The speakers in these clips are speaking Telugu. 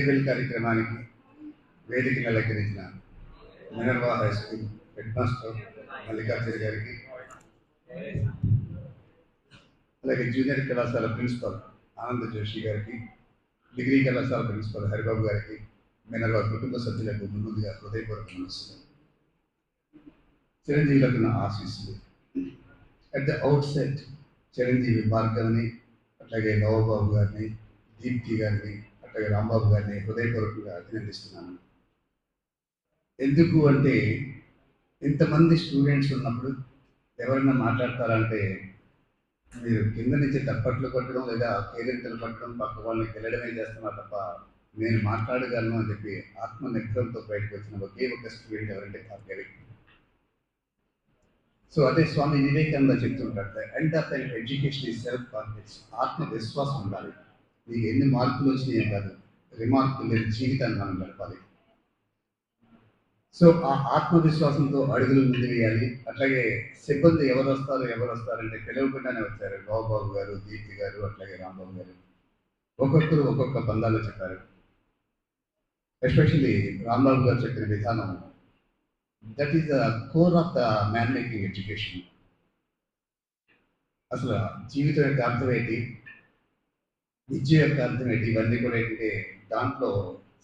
టేబుల్ కార్యక్రమానికి వేదికను అలంకరించిన Minerva high school head master Mallikarjuna గారికి అలాగే జూనియర్ కళాశాల ప్రిన్సిపల్ ఆనంద జోషి గారికి డిగ్రీ కళాశాల ప్రిన్సిపల్ హరిబాబు గారికి మినర్వా కుటుంబ సభ్యులకు ముందుగా హృదయపూర్వక నమస్కారం. చిరంజీవులకు నా ఆశీస్సులు. అట్ ద అవుట్ సెట్ చిరంజీవి భార్గవ్ని అట్లాగే నవబాబు గారిని దీప్తి గారిని రాంబాబు గారిని హృదయపూర్వకంగా అభినందిస్తున్నాను. ఎందుకు అంటే ఇంతమంది స్టూడెంట్స్ ఉన్నప్పుడు ఎవరైనా మాట్లాడతారంటే మీరు కింద నుంచి తప్పట్లు కొట్టడం లేదా కేరింతలు కొట్టడం పక్క వాళ్ళని వెళ్ళడమే చేస్తున్నారు తప్ప నేను మాట్లాడగలను అని చెప్పి ఆత్మ నిగ్రహంతో బయటకు వచ్చిన ఒకే ఒక స్టూడెంట్ ఎవరంటే భార్గవి సో అదే స్వామి వివేకానంద చెప్తుంటారు ఎండ్ ఆఫ్ ఎడ్యుకేషన్ ఈ సెల్ఫ్ కాన్ఫిడెన్స్ ఆత్మవిశ్వాసం ఉండాలి. నీకు ఎన్ని మార్కులు వచ్చినాయో కాదు రిమార్కులు లేని జీవితాన్ని మనం గడపాలి. సో ఆ ఆత్మవిశ్వాసంతో అడుగులు ముందు వేయాలి అట్లాగే సిబ్బంది ఎవరు వస్తారు ఎవరు వస్తారంటే పిలవకుండానే వచ్చారు. బాబుబాబు గారు దీప్తి గారు అట్లాగే రాంబాబు గారు. ఒక్కొక్కరు ఒక్కొక్క బంధాలు చెప్పారు. ఎస్పెషల్లీ రాంబాబు గారు చెప్పిన విధానం. That is the core of the man making education అసలు జీవితం యొక్క అర్థం ఏంటి? విద్య యొక్క అర్థం ఏంటి ఇవన్నీ కూడా ఏంటంటే దాంట్లో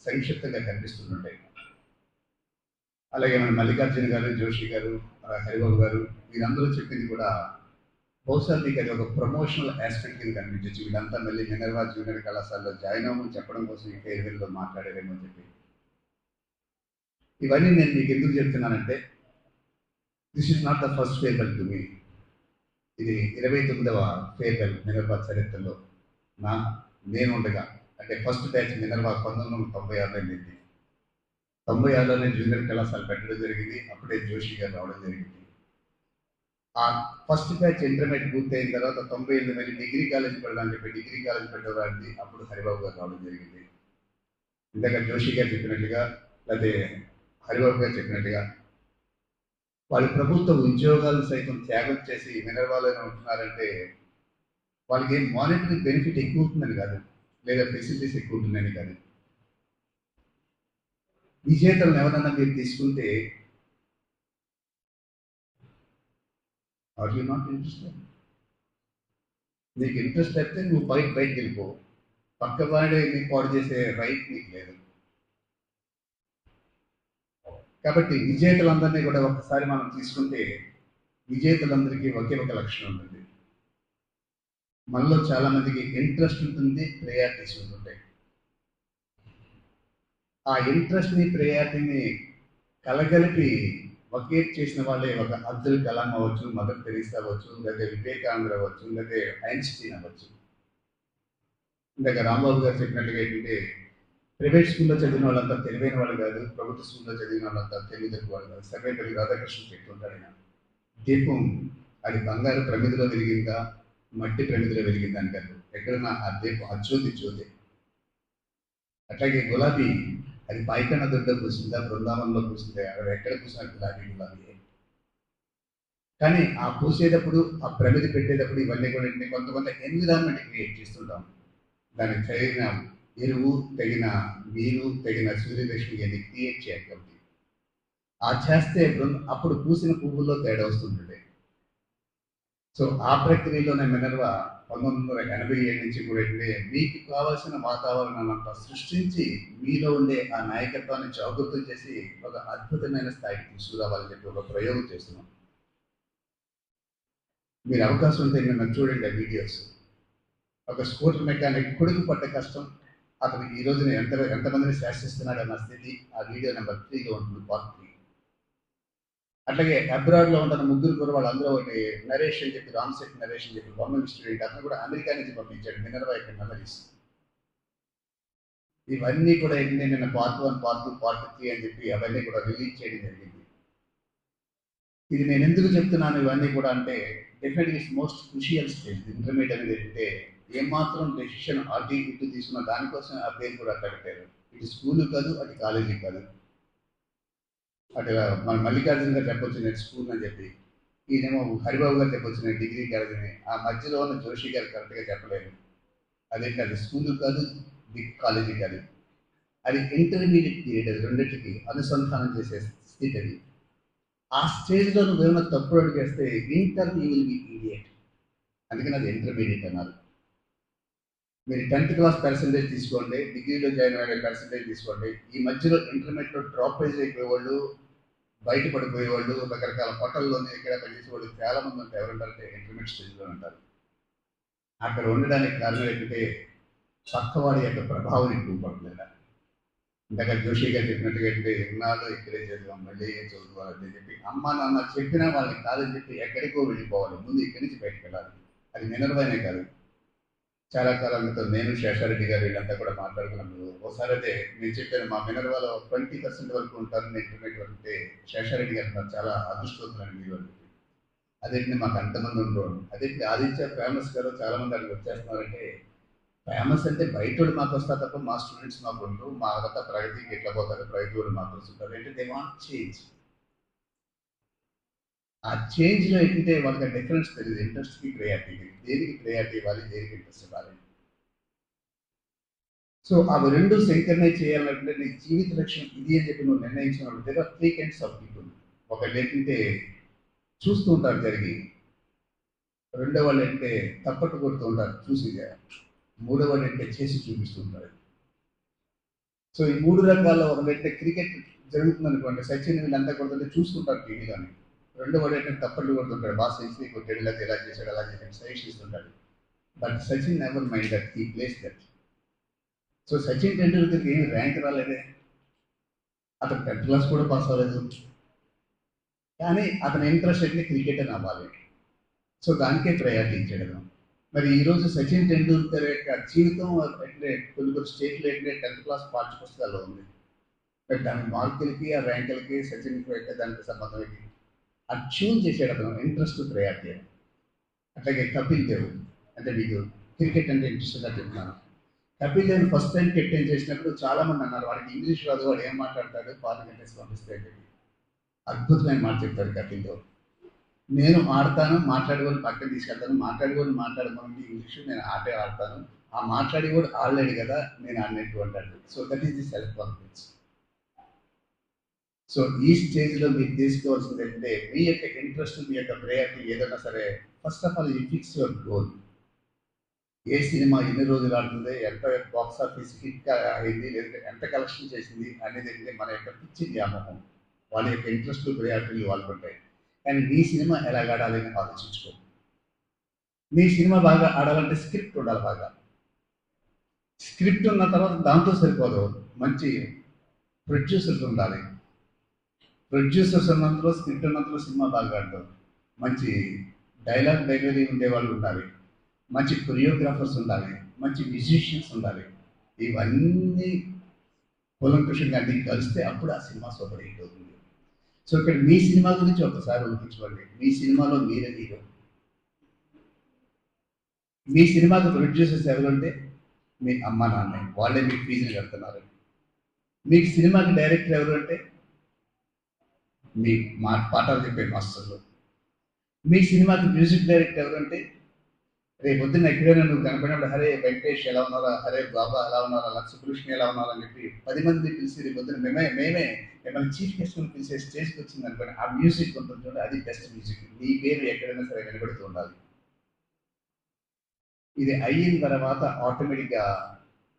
సంక్షిప్తంగా కనిపిస్తుంటాయి అలాగే మన మల్లికార్జున గారు జోషి గారు అలాగే హరిబాబు గారు వీరందరూ చెప్పింది కూడా బహుశా మీకు అది ఒక ప్రమోషనల్ ఆస్పెక్ట్ కింద కనిపించవచ్చు వీళ్ళంతా మళ్ళీ మినర్వా జూనియర్ కళాశాలలో జాయిన్ అవ్వమని చెప్పడం కోసం ఈ ఫేర్వెల్లో మాట్లాడారేమో చెప్పి. ఇవన్నీ నేను మీకు ఎందుకు చెప్తున్నానంటే this is not the first farewell to me ఇది ఇరవై తొమ్మిదవ ఫేర్వెల్ మినర్వా చరిత్రలో. నా నేనుండగా అంటే ఫస్ట్ బ్యాచ్ మినర్వా పంతొమ్మిది వందల తొంభై ఆరులో వెళ్ళింది తొంభై ఆరులోనే జూనియర్ కళాశాల పెట్టడం జరిగింది అప్పుడే జోషి గారు రావడం జరిగింది. ఆ ఫస్ట్ బ్యాచ్ ఇంటర్మీడియట్ పూర్తి అయిన తర్వాత తొంభై ఎనిమిది మళ్ళీ డిగ్రీ కాలేజ్ పెడదామని చెప్పి డిగ్రీ కాలేజ్ పెట్టడానికి అప్పుడు హరిబాబు గారు రావడం జరిగింది. ఇందాక జోషి గారు చెప్పినట్టుగా లేకపోతే హరిబాబు గారు చెప్పినట్టుగా వాళ్ళు ప్రభుత్వ ఉద్యోగాలు సైతం త్యాగం చేసి మినర్వాలోనే ఉంటున్నారంటే వాళ్ళకి ఏం మానిటరీ బెనిఫిట్ ఎక్కువ ఉంటుందని కాదు. లేదా ఫెసిలిటీస్ ఎక్కువ ఉంటుందని కాదు. విజేతలను ఎవరన్నా మీరు తీసుకుంటే ఆర్ యూ నాట్ ఇంట్రెస్టెడ్ నీకు ఇంట్రెస్ట్ అయితే నువ్వు బయట బయటకు వెళ్ళిపో. పక్క వాడే నీకు పాడు చేసే రైట్ నీకు లేదు. కాబట్టి విజేతలందరినీ కూడా ఒకసారి మనం తీసుకుంటే విజేతలందరికీ ఒకే ఒక లక్షణం ఉంటుంది. మనలో చాలా మందికి ఇంట్రెస్ట్ ఉంటుంది ప్రయారిటీస్ ఉంటుంటాయి. ఆ ఇంట్రెస్ట్ని ప్రయారిటీని కలగలిపి ఒకే చేసిన వాళ్ళే ఒక అబ్దుల్ కలాం అవ్వచ్చు మదర్ తెరీసా అవ్వచ్చు లేదా వివేకానంద అవ్వచ్చు లేదా ఐన్స్టీన్ అవ్వచ్చు. ఇందాక రాంబాబు గారు చెప్పినట్టుగా ఏంటంటే ప్రైవేట్ స్కూల్లో చదివిన వాళ్ళంతా తెలివైన వాళ్ళు కాదు ప్రభుత్వ స్కూల్లో చదివిన వాళ్ళంతా తెలివితక్కువ వాళ్ళు కాదు. సర్వేపల్లి రాధాకృష్ణ చెప్తుంటాడు ఆయన దీపం అది బంగారు ప్రమిదిలో తిరిగిందా? మట్టి ప్రమిదిలో వెలిగింది అంటారు కాదు. ఎక్కడన్నా ఆ దీపం అజ్యోతి జ్యోతి. అట్లాగే గులాబీ అది పైకన్న దొడ్డ పూసిందా బృందావనంలో పూసిందా అవి ఎక్కడ పూసినా గులాబీ గులాబీ. కానీ ఆ పూసేటప్పుడు ఆ ప్రమిది పెట్టేటప్పుడు ఇవన్నీ కూడా కొంతమంది ఎన్విరాన్మెంట్ క్రియేట్ చేస్తుంటాం. దానికి తగిన ఎరువు తగిన నీరు తగిన సూర్యరశ్మి అది క్రియేట్ చేయాలి ఆ చేస్తే బృంద అప్పుడు పూసిన పువ్వుల్లో తేడా వస్తుంటుంది. సో ఆ ప్రక్రియలోనే మినర్వ పంతొమ్మిది వందల ఎనభై ఏడు నుంచి కూడా ఏంటంటే మీకు కావాల్సిన వాతావరణాన్ని అంతా సృష్టించి మీలో ఉండే ఆ నాయకత్వాన్ని జాగృతం చేసి ఒక అద్భుతమైన స్థాయికి తీసుకురావాలని చెప్పి ఒక ప్రయోగం చేస్తున్నాం. మీరు అవకాశం ఉంటే నిన్న చూడండి ఆ వీడియోస్. ఒక స్కూటర్ మెకానిక్ కొడుకు పడ్డ కష్టం అతను ఈ రోజున ఎంత ఎంతమందిని శాసిస్తున్నాడు అన్న స్థితి ఆ వీడియో నెంబర్ త్రీలో ఉంటుంది పార్ట్ త్రీ. అట్లాగే అబ్రాడ్లో ఉన్న ముగ్గురు కూడా వాళ్ళందరూ ఒకటి నరేష్ అని చెప్పి రామ్ సెట్ నరేష్ అని చెప్పి గవర్నమెంట్ స్టూడెంట్ అతను కూడా అమెరికా నుంచి పంపించాడు మినర్వా యొక్క మెమరీస్ ఇవన్నీ కూడా ఏంటంటే నిన్న part one part two part three అని చెప్పి అవన్నీ కూడా రిలీజ్ చేయడం జరిగింది. ఇది నేను ఎందుకు చెప్తున్నాను ఇవన్నీ కూడా అంటే definitely it's most crucial stage intermediate అనేది ఏంటంటే ఏమాత్రం డెసిషన్ అటు ఇటు తీసుకున్న దానికోసం ఆ పేరు కూడా అట్లా పెట్టారు. ఇటు స్కూల్ కాదు అటు కాలేజీ కాదు. అటు మన మల్లికార్జున గారు చెప్పొచ్చు నేను స్కూల్ అని చెప్పి. ఈయనేమో హరిబాబు గారు చెప్పొచ్చు నేను డిగ్రీ కాలేజ్ అని. ఆ మధ్యలో ఉన్న జోషి గారు కరెక్ట్గా చెప్పలేరు అదే కాదు స్కూల్ కాదు బిగ్ కాలేజీ కాదు. అది ఇంటర్మీడియట్ పీరియడ్ అది రెండింటికి అనుసంధానం చేసే స్థితి అది. ఆ స్టేజ్లో నువ్వు ఏమైనా తప్పుడు అడిగేస్తే inter you will be idiot అందుకని అది ఇంటర్మీడియట్ అన్నారు. మీరు టెన్త్ క్లాస్ పర్సంటేజ్ తీసుకోండి డిగ్రీలో జాయిన్ అయ్యే పర్సంటేజ్ తీసుకోండి. ఈ మధ్యలో ఇంటర్మీడియట్లో డ్రాప్ అయిపోయే అయిపోయేవాళ్ళు బయట పడిపోయేవాళ్ళు రకరకాల హోటల్లోనే ఇక్కడ పనిచేసే వాళ్ళు చాలా మంది ఉంటారు. ఎవరంటారంటే ఇంటర్మీడియట్ స్టేజ్లో ఉంటారు. అక్కడ ఉండడానికి కారణం ఏంటంటే పక్కవాడి యొక్క ప్రభావం ఎక్కువ పడలేదు ఇందాక జోషి గారు చెప్పినట్టుగా ఏంటంటే ఎన్నాళ్ళు ఇక్కడే చదివాం మళ్ళీ ఏం చదువుకోవాలని చెప్పి అమ్మ నాన్న చెప్పినా వాళ్ళని కాదని చెప్పి ఎక్కడికో వెళ్ళిపోవాలి ముందు ఇక్కడి నుంచి బయటకు వెళ్ళాలి. అది మినర్వైనే కాదు. చాలా కాలం క్రితం నేను శేషారెడ్డి గారు వీళ్ళంతా కూడా మాట్లాడుకున్నాను ఒకసారి అయితే నేను చెప్పాను మా మినర్వాలో ట్వంటీ పర్సెంట్ వరకు ఉంటారు నేను ఇంటర్మీడియట్ వరకు ఉంటే శేషారెడ్డి గారు నాకు చాలా అదృష్టవంతులని మీరు అని అదేంటి మాకు అంతమంది ఉండరు. అదేంటి ఆదిత్య ఫేమస్ గారు చాలా మంది అక్కడికి వచ్చేస్తున్నారంటే ఫేమస్ అంటే బయట మాకు వస్తా తప్ప మా స్టూడెంట్స్ మాకు ఉండరు. మా అంతా ప్రగతికి ఎట్లా పోతారు? ప్రగతి వాళ్ళు మాకు వస్తుంటారు. అంటే దే వాంట్ చేంజ్ ఆ చేంజ్లో ఎక్కితే వాళ్ళకి డిఫరెన్స్ తెలియదు ఇంట్రెస్ట్కి ప్రయారిటీకి దేనికి ప్రయారిటీ ఇవ్వాలి? దేనికి ఇంట్రెస్ట్ ఇవ్వాలి? సో అవి రెండు శంకరనే చేయాలంటే నీ జీవిత లక్ష్యం ఇది అని చెప్పి నువ్వు నిర్ణయించినప్పుడు దగ్గర త్రీ కైండ్స్ ఆఫ్ పీపుల్ ఒకళ్ళు ఏంటంటే చూస్తూ ఉంటారు జరిగి రెండో వాళ్ళు అంటే తప్పట్టు కొడుతూ ఉంటారు చూసి మూడో వాళ్ళు అంటే చేసి చూపిస్తూ ఉంటారు. సో ఈ మూడు రకాల్లో ఒకటంటే క్రికెట్ జరుగుతుంది అనుకోండి సచిన్ వీళ్ళంతా కొడుతుంటే చూస్తుంటారు టీవీలోని రెండో వాడు ఏంటంటే తప్పట్లు కొడుతుంటాడు. బాగా సెంచరీ కొట్టాడు లేదా ఎలా చేశాడు అలా చేశాడు suggestion but Sachin never mind that ఈ ప్లేస్ దట్ సో సచిన్ టెండూల్కర్కి ఏం ర్యాంక్ రాలేదే. అతను టెన్త్ క్లాస్ కూడా పాస్ అవ్వలేదు. కానీ అతని ఇంట్రెస్ట్ అయితే క్రికెట్ అని అవ్వాలి. సో దానికే ప్రయారిటీ మరి ఈరోజు సచిన్ టెండూల్కర్ యొక్క జీవితం అంటే కొన్ని కొన్ని స్టేట్లో ఏంటంటే టెన్త్ క్లాస్ పాఠ్య పుస్తకాల్లో ఉంది. మరి దాని మార్కులకి ఆ ర్యాంకులకి సచిన్ దానికి సంబంధం ఏంటి? అది ట్యూన్ చేసాడు అతను ఇంట్రెస్ట్ తయారు చేయడం. అట్లాగే కపిల్ దేవ్ అంటే మీకు క్రికెట్ అంటే ఇంట్రెస్ట్గా చెప్తున్నాను. Kapil Dev first time captain చేసినప్పుడు చాలామంది అన్నారు వాడికి ఇంగ్లీష్ రాదు వాడు ఏం మాట్లాడతాడు? ఫారెన్ కంట్రీస్ పంపిస్తే అద్భుతమైన మాట చెప్తాడు కపిల్ దేవ్. నేను ఆడతాను మాట్లాడుకొని పక్కన తీసుకెళ్తాను మాట్లాడుకొని మాట్లాడుకోండి ఇంగ్లీష్ నేను ఆటే ఆడతాను. ఆ మాట్లాడి కూడా ఆడలేడు కదా నేను ఆడినట్టు అంటాడు. So that is the self confidence so ఈ స్టేజ్లో మీరు తీసుకోవాల్సింది అంటే మీ యొక్క ఇంట్రెస్ట్ మీ యొక్క ప్రయారిటీ ఏదైనా సరే first of all you fix your goal A cinema ఎన్ని రోజులు ఆడుతుంది ఎంత బాక్స్ ఆఫీస్ హిట్ అయింది లేదంటే ఎంత కలెక్షన్ చేసింది అనేది అంటే మన యొక్క పిచ్చి వ్యామోహం. వాళ్ళ యొక్క ఇంట్రెస్ట్ ప్రయారిటీలు వాళ్ళకు ఉంటాయి. కానీ నీ సినిమా ఎలా ఆడాలి అని ఆలోచించుకో. నీ సినిమా బాగా ఆడాలంటే స్క్రిప్ట్ ఉండాలి బాగా. స్క్రిప్ట్ ఉన్న తర్వాత దాంతో సరిపోదు. మంచి ప్రొడ్యూసర్స్ ఉండాలి. ప్రొడ్యూసర్స్ ఉన్నంతలో స్క్రిప్ట్ ఉన్నంతలో సినిమా బాగా ఆడతారు. మంచి డైలాగ్ డెలివరీ ఉండేవాళ్ళు ఉండాలి. మంచి కొరియోగ్రాఫర్స్ ఉండాలి. మంచి మ్యూజిషియన్స్ ఉండాలి. ఇవన్నీ కులంకుషంగా అన్ని కలిస్తే అప్పుడు ఆ సినిమా సూపర్ హిట్ అవుతుంది. సో ఇక్కడ మీ సినిమా గురించి ఒకసారి ఊహించుకోండి మీ సినిమాలో మీరే హీరో. మీ సినిమాకి ప్రొడ్యూసర్స్ ఎవరుంటే? మీ అమ్మ నాన్న. వాళ్ళే మీకు ఫీజులు కడుతున్నారు మీకు సినిమాకి డైరెక్టర్ ఎవరు అంటే? మీ మా పాఠాలు చెప్పే మాస్టర్లు. మీ సినిమాకి మ్యూజిక్ డైరెక్టర్ ఎవరంటే? రేపు పొద్దున్న ఎక్కడైనా నువ్వు కనపడినప్పుడు హరే వెంకటేష్ ఎలా ఉన్నారా? హరే బాబా ఎలా ఉన్నారా? లక్ష్మకృష్ణ ఎలా ఉన్నారా? అని చెప్పి పది మంది పిలిచి రేపు పొద్దున్న మేమే మేమే మిమ్మల్ని చీఫ్ గెస్ట్ని పిలిచే స్టేజ్కి వచ్చింది అనుకోండి ఆ మ్యూజిక్ ఉంటుంది చూడండి అది బెస్ట్ మ్యూజిక్. నీ పేరు ఎక్కడైనా సరే వినబడుతూ ఉండాలి. ఇది అయిన తర్వాత ఆటోమేటిక్గా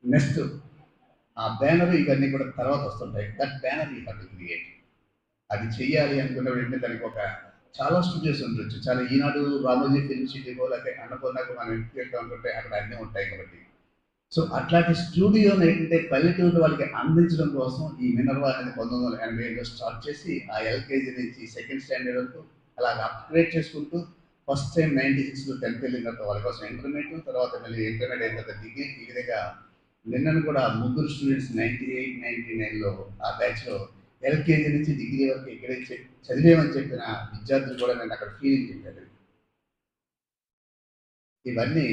నెక్స్ట్ ఆ బ్యానర్ ఇవన్నీ కూడా తర్వాత వస్తుంటాయి. దట్ బ్యానర్ ఈ హట్ క్రియేట్ అది చెయ్యాలి అనుకున్న వెంటనే దానికి ఒక చాలా స్టూడియోస్ ఉండొచ్చు. చాలా ఈనాడు రామోజీ ఫిల్మ్ సిటీకో లేకపోతే అన్నపూర్ణకు మనం ఎంపిక ఉంటుంటే అక్కడ అన్నీ ఉంటాయి కాబట్టి. సో అట్లాంటి స్టూడియోని ఏంటంటే పల్లెటూరు వాళ్ళకి అందించడం కోసం ఈ మినర్వా అనేది పంతొమ్మిది వందల ఎనభై ఏడులో స్టార్ట్ చేసి ఆ ఎల్కేజీ నుంచి సెకండ్ స్టాండర్డ్ వరకు అలాగ అప్గ్రేడ్ చేసుకుంటూ ఫస్ట్ టైం నైన్టీ సిక్స్లో టెన్త్ వెళ్ళిన తర్వాత వాళ్ళ కోసం ఇంటర్మీడియట్ తర్వాత మళ్ళీ ఇంటర్మీడియట్ అయిన తర్వాత డిగ్రీ ఈ విధంగా నిన్నను కూడా ముగ్గురు స్టూడెంట్స్ నైన్టీ ఎయిట్ నైన్టీ నైన్లో ఆ బ్యాచ్లో ఎల్కేజీ నుంచి డిగ్రీ వరకు ఇక్కడే చదివేమని చెప్పిన విద్యార్థులు కూడా నేను అక్కడ ఫీలింగ్ చెప్పారు ఇవన్నీ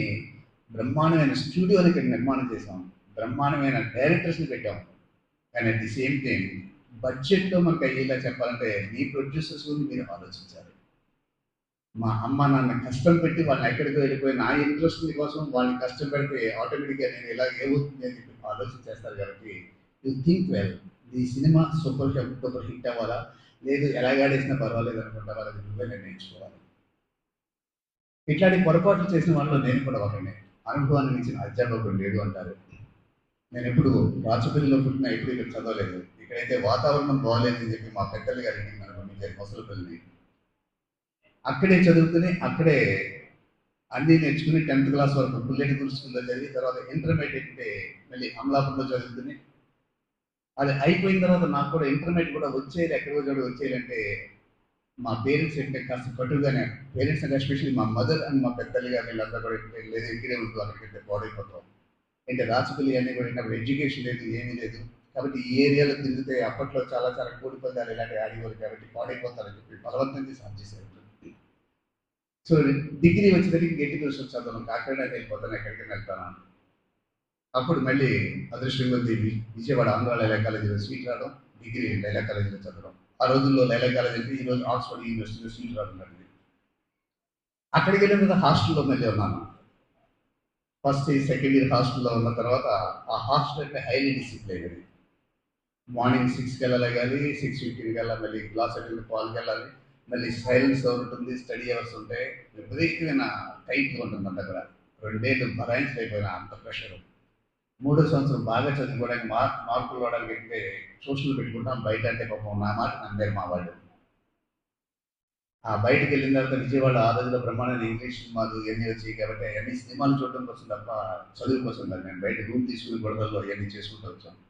బ్రహ్మాండమైన స్టూడియోని ఇక్కడ నిర్మాణం చేసాం బ్రహ్మాండమైన డైరెక్టర్స్ని పెట్టాం. కానీ అట్ ది సేమ్ టైం బడ్జెట్లో మనకు అయ్యేలా చెప్పాలంటే మీ ప్రొడ్యూసర్స్ గురించి మీరు ఆలోచించాలి. మా అమ్మ నాన్న కష్టం పెట్టి వాళ్ళని ఎక్కడికి వెళ్ళిపోయి నా ఇంట్రెస్ట్ కోసం వాళ్ళని కష్టం పెడితే ఆటోమేటిక్గా నేను ఇలా ఏమవుతుంది అని చెప్పి ఆలోచన చేస్తారు కాబట్టి యూ థింక్ వెల్ ఈ సినిమా సూపర్ సూపర్ హిట్ అవ్వాలా? లేదు ఎలాగాడేసినా పర్వాలేదు అనుకుంటా వాళ్ళకి నువ్వే నిర్ణయించుకోవాలి. ఇట్లాంటి పొరపాట్లు చేసిన వాళ్ళు నేను కూడా ఒకనే అనుభవాన్ని మించిన అధ్యాపకుడు లేడు అంటారు. నేను ఎప్పుడు రాచపల్లిలో పుట్టిన ఎప్పుడు ఇక్కడ చదవలేదు. ఇక్కడైతే వాతావరణం బాగోలేదని చెప్పి మా పెద్దలు గారు ఇంటికి నన్ను పంపించారు ముసలిపల్లిని అక్కడే చదువుకుని అక్కడే అన్నీ నేర్చుకుని టెన్త్ క్లాస్ వరకు బుల్లెట్ స్కూల్లో చదివి తర్వాత ఇంటర్మీడియట్ మళ్ళీ అమలాపురంలో చదువుకుని అది అయిపోయిన తర్వాత నాకు కూడా ఇంటర్మీడియట్ కూడా వచ్చేది ఎక్కడికో చోటు వచ్చేయాలంటే మా పేరెంట్స్ అంటే కాస్త కట్టుగానే పేరెంట్స్ అంటే ఎస్పెషల్లీ మా మదర్ అండ్ మా పెద్దలు కానీ వీళ్ళంతా కూడా లేదు ఇక్కడే ఉంటుంది అక్కడికి పాడైపోతాం అంటే రాజకీయాలు ఇవన్నీ కూడా అప్పుడు ఎడ్యుకేషన్ లేదు ఏమీ లేదు. కాబట్టి ఈ ఏరియాలో తిరిగితే అప్పట్లో చాలా చాలా కోడి పొందాలి ఇలాంటి ఆడివారు కాబట్టి పాడైపోతారని చెప్పి బలవంతంగా సాధ్యం చేశారు. సో డిగ్రీ వచ్చేసరికి గట్టి కోసం చదవను కాకినాడ వెళ్ళిపోతాను ఎక్కడికి వెళ్తాను. అప్పుడు మళ్ళీ అదృష్టం కొద్ది విజయవాడ ఆంధ్ర లైలా కాలేజీలో సీట్ రావడం డిగ్రీ లైలా కాలేజీలో చదవడం. ఆ రోజుల్లో లైలా కాలేజ్ అంటే ఈ రోజు ఆక్స్ఫర్డ్ యూనివర్సిటీలో సీట్ రావడం జరిగింది. అక్కడికి వెళ్ళిన తర్వాత హాస్టల్లో మళ్ళీ ఉన్నాను. ఫస్ట్ సెకండ్ ఇయర్ హాస్టల్లో ఉన్న తర్వాత ఆ హాస్టల్ అంటే హైలీ డిసిప్లైన్ అది. మార్నింగ్ సిక్స్కి వెళ్ళాలి కానీ సిక్స్ ఫిఫ్టీన్కి వెళ్ళాలి మళ్ళీ క్లాస్ అటెండ్ కాల్కి వెళ్ళాలి మళ్ళీ సైలెన్స్ అవర్ ఉంటుంది స్టడీ అవర్స్ ఉంటాయి. విపరీతమైన టైట్గా ఉంటుంది అంత అక్కడ. రెండేళ్ళు భరాయించలేకపోయినా అంత ప్రెషర్. మూడో సంవత్సరం బాగా చదువుకోవడానికి మార్క్ మార్కులు రావడానికి అంటే సోషల్ పెట్టుకుంటాం బయట అంటే పాపం నా మాట నమ్మారు మా వాళ్ళు. ఆ బయటకు వెళ్ళిన తర్వాత విజయవాడ ఆ రోజుల్లో బ్రహ్మాండ ఇంగ్లీష్ సినిమాలు ఇవన్నీ వచ్చాయి కాబట్టి అన్ని సినిమాలు చూడడం కోసం తప్ప చదువు కోసం కాదు. నేను బయట రూమ్ తీసుకుని గొడవల్లో ఇవన్నీ చేసుకుంటూ వచ్చాను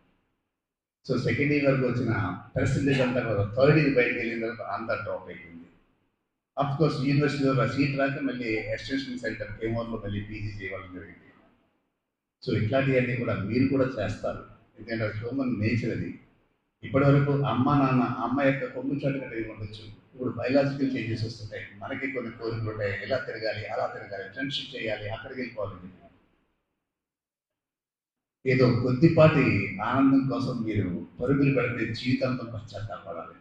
సో సెకండ్ ఇయర్ వరకు వచ్చిన పర్సంటేజ్ అంతా కూడా థర్డ్ ఇయర్ బయటకు వెళ్ళిన తర్వాత అంతా డ్రాప్ అయిపోయింది. అఫ్ కోర్స్ యూనివర్సిటీలో సీట్ రాక మళ్ళీ ఎక్స్టెన్షన్ సెంటర్ కేమోర్లో మళ్ళీ పీజీ చేయవలసి జరిగింది సో ఇట్లాంటివన్నీ కూడా మీరు కూడా చేస్తారు. ఎందుకంటే హ్యూమన్ నేచర్ అది. ఇప్పటి వరకు అమ్మ నాన్న అమ్మ యొక్క కొమ్ము చాటు కలిగి ఉండొచ్చు. ఇప్పుడు బయలాజికల్ చేంజెస్ వస్తుంటాయి. మనకి కొన్ని కోరికలు ఉంటాయి. ఎలా తిరగాలి అలా తిరగాలి ఫ్రెండ్షిప్ చేయాలి అక్కడికి వెళ్ళిపోవాలి. ఏదో కొద్దిపాటి ఆనందం కోసం మీరు పరుగులు పెడితే జీవితాంతం పశ్చాత్తాపడాలి.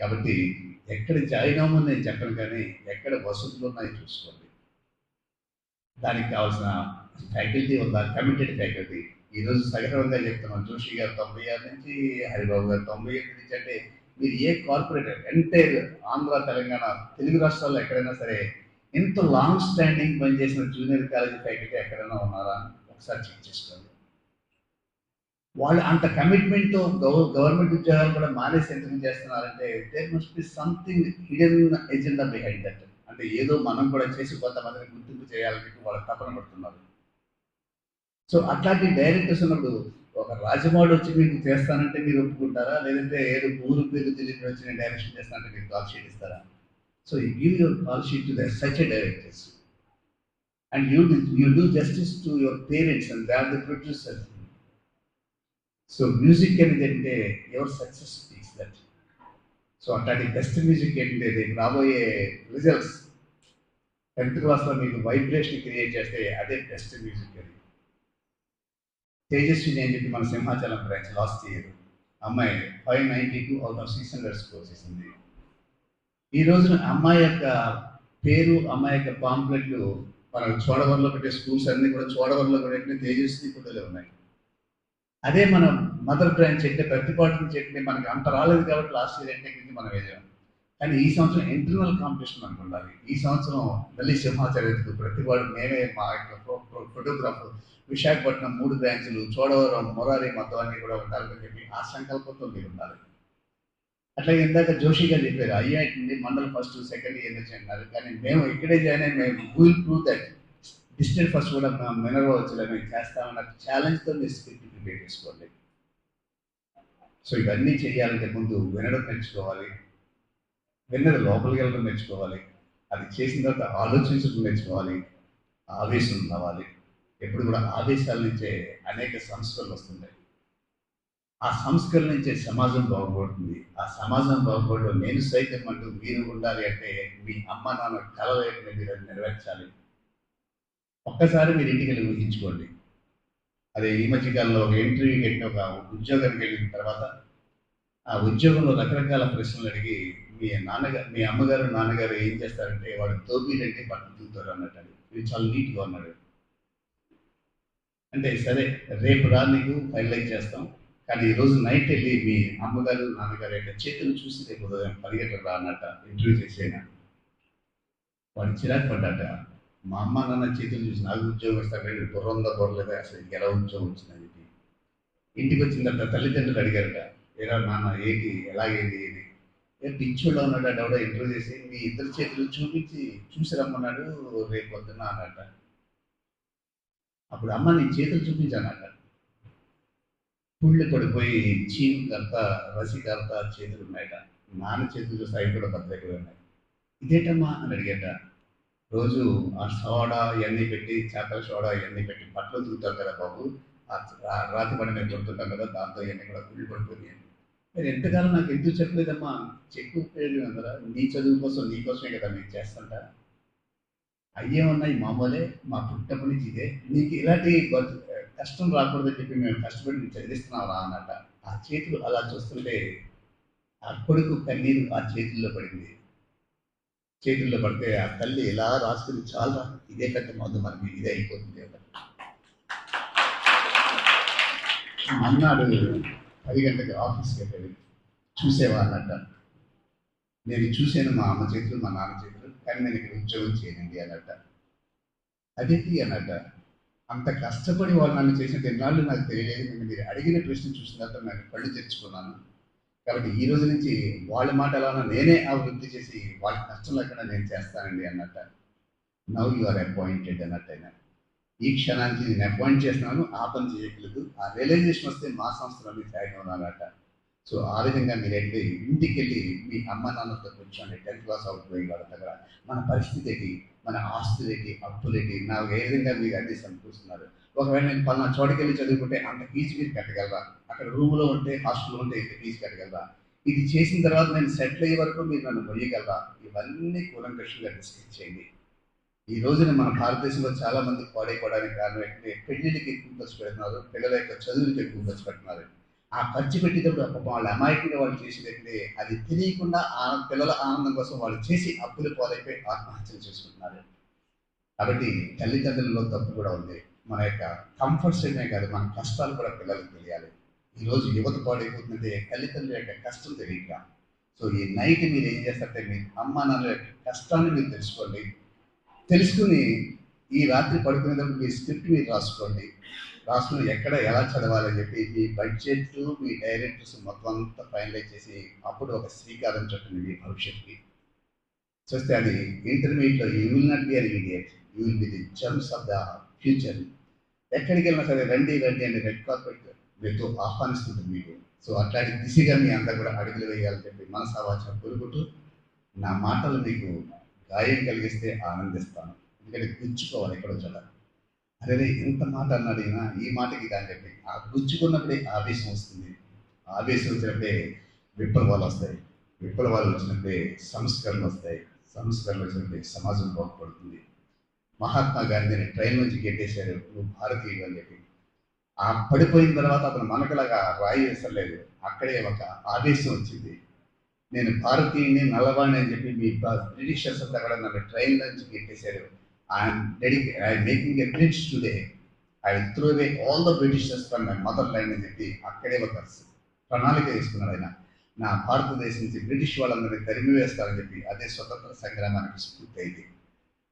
కాబట్టి ఎక్కడ జాయిన్ అవ్వమని నేను చెప్పను కానీ ఎక్కడ వసతులు ఉన్నాయో చూసుకోండి. దానికి కావాల్సిన ఫ్యాకల్టీ ఉందా? Committed faculty. ఈరోజు సగర్వంగా చెప్తున్నాం. జోషి గారు తొంభై ఆరు నుంచి హరిబాబు గారు తొంభై ఏడు నుంచి అంటే మీరు ఏ కార్పొరేట్ ఎంటైర్ ఆంధ్ర తెలంగాణ తెలుగు రాష్ట్రాల్లో ఎక్కడైనా సరే ఇంత లాంగ్ స్టాండింగ్ పనిచేసిన జూనియర్ కాలేజీ ఫ్యాకల్టీ ఎక్కడైనా ఉన్నారా? అని ఒకసారి చెక్ చేసుకోండి. వాళ్ళు అంత కమిట్మెంట్తో గవ గవర్నమెంట్ ఉద్యోగాలు కూడా మానేసి ఎందుకు చేస్తున్నారంటే there must be something hidden agenda behind that అంటే ఏదో మనం కూడా చేసి కొంతమందిని గుర్తింపు చేయాలని వాళ్ళు తపన పడుతున్నారు. సో అట్లాంటి డైరెక్టర్స్ ఉన్నప్పుడు ఒక రాజమౌళి వచ్చి మీకు చేస్తానంటే మీరు ఒప్పుకుంటారా? లేదంటే ఏదో ఊరు పేరు తెలియని వచ్చి నేను డైరెక్షన్ చేస్తానంటే మీరు కాల్ షీట్ ఇస్తారా? So you give your call sheet to the such a directors and you you do justice to your parents and they are the producer so music అనేది అంటే ever success is that so అట్లాంటి బెస్ట్ మ్యూజిక్ ఏంటంటే రేపు రాబోయే రిజల్ట్స్ టెన్త్ క్లాస్లో మీకు వైబ్రేషన్ క్రియేట్ చేస్తే అదే బెస్ట్ మ్యూజిక్ అది. తేజస్విని అని చెప్పి మన సింహాచలం బ్రాంచ్ లాస్ట్ ఇయర్ అమ్మాయి five ninety two out of six hundred score చేసింది. ఈ రోజున అమ్మాయి యొక్క పేరు అమ్మాయి యొక్క పాంప్లెట్లు మన చోడవరంలో పెట్టే స్కూల్స్ అన్నీ కూడా చోడవరంలో పెట్టిన తేజస్వి ఫోటోలే ఉన్నాయి. అదే మన మదర్ బ్రాంచ్ అంటే ప్రతిపాటు నుంచి మనకి అంత రాలేదు కాబట్టి లాస్ట్ ఇయర్ అంటే మనం వేసాం కానీ ఈ సంవత్సరం ఇంటర్నల్ కాంపిటీషన్ మనకు ఉండాలి ఈ సంవత్సరం మళ్ళీ ప్రతి ప్రతిపాడు మేమే మా యొక్క ఫోటోగ్రాఫర్ విశాఖపట్నం మూడు బ్రాంచ్లు చోడవరం మొరారి మొత్తం అన్ని కూడా ఉండాలని చెప్పి ఆ సంకల్పంతో మీరు ఉండాలి. అట్లాగే ఇందాక జోషి గారు చెప్పారు ఐఐటి నుండి మండల్ ఫస్ట్ సెకండ్ ఇయర్ నుంచి అన్నారు కానీ మేము ఇక్కడే జాయిన్ అయ్యి మేము will prove that distant first కూడా మేము మినరల్ వచ్చేలా మేము చేస్తామన్న ఛాలెంజ్తో మీరు స్క్రిప్ట్ ప్రిపేర్ చేసుకోండి. సో ఇవన్నీ చేయాలంటే ముందు వినడం నేర్చుకోవాలి. వెన్నెల లోపలికి వెళ్ళడం నేర్చుకోవాలి. అది చేసిన తర్వాత ఆలోచించడం నేర్చుకోవాలి. ఆవేశం రావాలి. ఎప్పుడు కూడా ఆవేశాల నుంచే అనేక సంస్కరణలు వస్తుంటాయి. ఆ సంస్కరణ నుంచే సమాజం బాగుపడుతుంది. ఆ సమాజం బాగుపడడం నేను సైతం అంటూ మీరు ఉండాలి అంటే మీ అమ్మ నాన్న కళ మీరు నెరవేర్చాలి. ఒక్కసారి మీరు ఇంటికి వెళ్ళి ఊహించుకోండి. అదే ఈ మధ్యకాలంలో ఒక ఇంటర్వ్యూకి వెళ్ళి ఒక ఉద్యోగానికి వెళ్ళిన తర్వాత ఆ ఉద్యోగంలో రకరకాల ప్రశ్నలు అడిగి మీ నాన్నగారు మీ అమ్మగారు నాన్నగారు ఏం చేస్తారంటే వాడు తోబీలంటే పట్టుతుంటారు అన్నట్టు అది ఇది చాలా నీట్గా ఉన్నాడు. అంటే సరే రేపు రా నీకు ఫైనలైజ్ చేస్తాం. కానీ ఈ రోజు నైట్ వెళ్ళి మీ అమ్మగారు నాన్నగారు యొక్క చేతులు చూసి రేపు ఉదయం పరిగెట్టరా అన్నట్ట ఇంటర్వ్యూ చేసేనా? వాడు చిరాకు పడ్డాట. మా అమ్మ నాన్న చేతులు చూసి నాకు ఉద్యోగం ఇస్తాడు బుర్రందా బుర్రలేదా. అసలు ఎలా ఉద్యోగం వచ్చిందని ఇంటికి వచ్చిన తర్వాత తల్లిదండ్రులు అడిగారట. ఏరా నాన్న ఏంటి? ఎలాగేది? ఏది ఏ అన్నాడు ఉన్నాడు ఎవడో ఇంటర్వ్యూ చేసి మీ ఇద్దరు చేతులు చూపించి చూసి రమ్మన్నాడు రేపు పొద్దున్న అన్నట అప్పుడు అమ్మ నీ చేతులు చూపించానట పుళ్ళు పడిపోయి చీమ్ కర్త రసి కర్త చేతులు ఉన్నాయట. నాన్న చేతులు చూస్తే అవి కూడా బద్దగా ఉన్నాయి. ఇదేటమ్మా అని అడిగేట. రోజు ఆ సోడా ఇవన్నీ పెట్టి చేపల సోడా ఇవన్నీ పెట్టి బట్టలు దిగుతాం కదా బాబు. ఆ రాతి పడి కొడుతుంటాం కదా దాంతో ఇవన్నీ కూడా పుళ్ళు పడిపోయి మీరు ఎంతకాలం నాకు ఎందుకు చెప్పలేదమ్మా? చెక్కు ఉపయోగం అందరా. నీ చదువు కోసం నీ కోసమే కదా నేను చేస్తుంటా. అయ్యే ఉన్నాయి మామూలే మా పుట్టినప్పటి నుంచి ఇదే. నీకు ఇలాంటి కష్టం రాకూడదని చెప్పి మేము కష్టపడి నేను చదివిస్తున్నాం రా అన్నట ఆ చేతులు అలా చూస్తుంటే ఆ కొడుకు కన్నీరు ఆ చేతుల్లో పడింది. చేతుల్లో పడితే ఆ తల్లి ఇలా రాసుకుని చాలా ఇదే పెద్ద మందు మనకి ఇదే అయిపోతుంది అన్నాడు పది గంటలకు ఆఫీస్కి వెళ్ళాడు చూసేవా నేను చూశాను మా అమ్మ చేతులు మా నాన్న చేతులు కానీ నేను ఇక్కడ ఉద్యోగం చేయనండి అన్నట్ట. అదేంటి అన్నట్ట? అంత కష్టపడి వాళ్ళు నన్ను చేసిన ఎన్నాళ్ళు నాకు తెలియలేదు నేను మీరు అడిగిన ప్రశ్న చూసిన తర్వాత నేను కళ్ళు తెచ్చుకున్నాను కాబట్టి ఈ రోజు నుంచి వాళ్ళ మాట ఎలా నేనే అభివృద్ధి చేసి వాళ్ళ కష్టం లేకుండా నేను చేస్తానండి అన్నట్ట. నవ్ యు ఆర్ అపాయింటెడ్ అన్నట్టయినా ఈ క్షణానికి నేను అపాయింట్ చేస్తున్నాను ఆ పని చేయగలదు ఆ రియలైజేషన్ వస్తే మా సంస్థలో మీరు జాయిన్ అవునారట సో ఆ విధంగా మీరు ఇంటికి వెళ్ళి మీ అమ్మ నాన్నతో కూర్చోండి టెన్త్ క్లాస్ అవుతుంది వాళ్ళ దగ్గర మన పరిస్థితి ఏంటి మన ఆస్తులు ఏంటి అప్పులు ఏంటి నా ఏ విధంగా మీరు అన్ని సమకూరుస్తున్నారు? ఒకవేళ నేను పలానా చోటుకి వెళ్ళి చదువుకుంటే అంత ఫీజు మీరు కట్టగలరా? అక్కడ రూమ్లో ఉంటే హాస్టల్లో ఉంటే ఇంత ఫీజు కట్టగలరా? ఇది చేసిన తర్వాత నేను సెటిల్ అయ్యే వరకు మీరు నన్ను మొయ్యగలరా? ఇవన్నీ కూలంకషంగా డిస్కస్ చేయండి. ఈ రోజున మన భారతదేశంలో చాలా మంది పాడైపోవడానికి కారణం ఏంటంటే పెళ్ళిళ్ళకి ఎక్కువ ఖర్చు పెడుతున్నారు పిల్లల యొక్క చదువులకి ఎక్కువ ఖర్చు పెడుతున్నారు. ఆ ఖర్చు పెట్టేటప్పుడు పాపం వాళ్ళ అమాయకంగా వాళ్ళు చేసేటప్పుడే అది తెలియకుండా ఆ పిల్లల ఆనందం కోసం వాళ్ళు చేసి అప్పులు పాలైపోయి ఆత్మహత్యలు చేసుకుంటున్నారు. కాబట్టి తల్లిదండ్రులలో తప్పు కూడా ఉంది. మన యొక్క కంఫర్ట్స్ ఏమే కాదు మన కష్టాలు కూడా పిల్లలకు తెలియాలి. ఈరోజు యువత పాడైపోతుందంటే తల్లిదండ్రుల యొక్క కష్టం తెలియక సో ఈ నైట్ మీరు ఏం చేస్తారంటే మీ అమ్మ నాన్న యొక్క కష్టాన్ని మీరు తెలుసుకోండి. తెలుసుకుని ఈ రాత్రి పడుకునేటప్పుడు మీ స్క్రిప్ట్ మీరు రాసుకోండి. రాసుకుని ఎక్కడ ఎలా చదవాలని చెప్పి మీ బడ్జెట్ మీ డైరెక్టర్స్ మొత్తం అంతా ఫైనలైజ్ చేసి అప్పుడు ఒక శ్రీకారం చుట్టండి మీ భవిష్యత్తుకి. చూస్తే అది ఇంటర్మీడియట్లో you will not be an idiot you will be the gems of the future ఎక్కడికి వెళ్ళినా సరే రండి రండి అని రెడ్ కార్పెట్ మీతో ఆహ్వానిస్తుంటుంది మీకు. సో అట్లాంటి దిశగా మీ అంతా కూడా అడుగులు వేయాలని చెప్పి మనసావాచన కోరుకుంటూ నా మాటలు మీకు గాయం కలిగిస్తే ఆనందిస్తాను. ఎందుకంటే గుచ్చుకోవాలి ఎక్కడో చోట. అరే ఎంత మాట అన్నాడు ఈయన? ఈ మాటకి కానీ చెప్పి. ఆ గుచ్చుకున్నప్పుడే ఆవేశం వస్తుంది. ఆవేశం వచ్చినప్పుడే విప్లవాలు వస్తాయి. విప్లవాలు వచ్చినప్పుడే సంస్కరణలు వస్తాయి. సంస్కరణలు వచ్చినప్పుడే సమాజం బాగుపడుతుంది. మహాత్మా గాంధీని ట్రైన్ నుంచి గెట్టేశారు. నువ్వు భారతీయుడు అని చెప్పి. ఆ పడిపోయిన తర్వాత అతను మనకలాగా రాయి వేసలేదు. అక్కడే ఒక ఆవేశం వచ్చింది. నేను భారతీయుని నల్లవాణి అని చెప్పి మీ బ్రిటిషర్స్ అంతా కూడా నన్ను ట్రైన్ నుంచి గెట్టేశారు I'm dedicate I'm making a bridge today I will through away all the britishers from my mother land అని చెప్పి అక్కడే ఒక ప్రణాళిక తీసుకున్నాడు ఆయన. నా భారతదేశం నుంచి బ్రిటిష్ వాళ్ళందరినీ తరిమి వేస్తారని చెప్పి అదే స్వతంత్ర సంగ్రామానికి స్ఫూర్తి అయింది.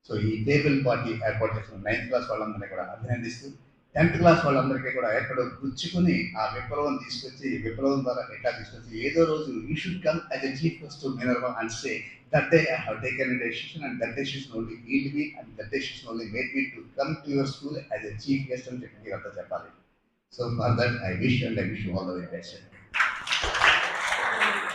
సో ఈ టేబుల్ పార్టీ ఏర్పాటు చేసిన నైన్త్ క్లాస్ వాళ్ళందరినీ కూడా అభినందిస్తూ టెన్త్ క్లాస్ వాళ్ళందరికీ కూడా ఎక్కడో గుచ్చుకుని ఆ విప్లవం తీసుకొచ్చి విప్లవం ద్వారా ఎట్లా తీసుకొచ్చి ఏదో రోజు you should come as a chief guest to Minerva and say that day I have taken a decision and that decision only healed me and that decision only made me to come to your school as a chief guest అని చెప్పి మీరు అంతా చెప్పాలి so for that I wish and I wish all the best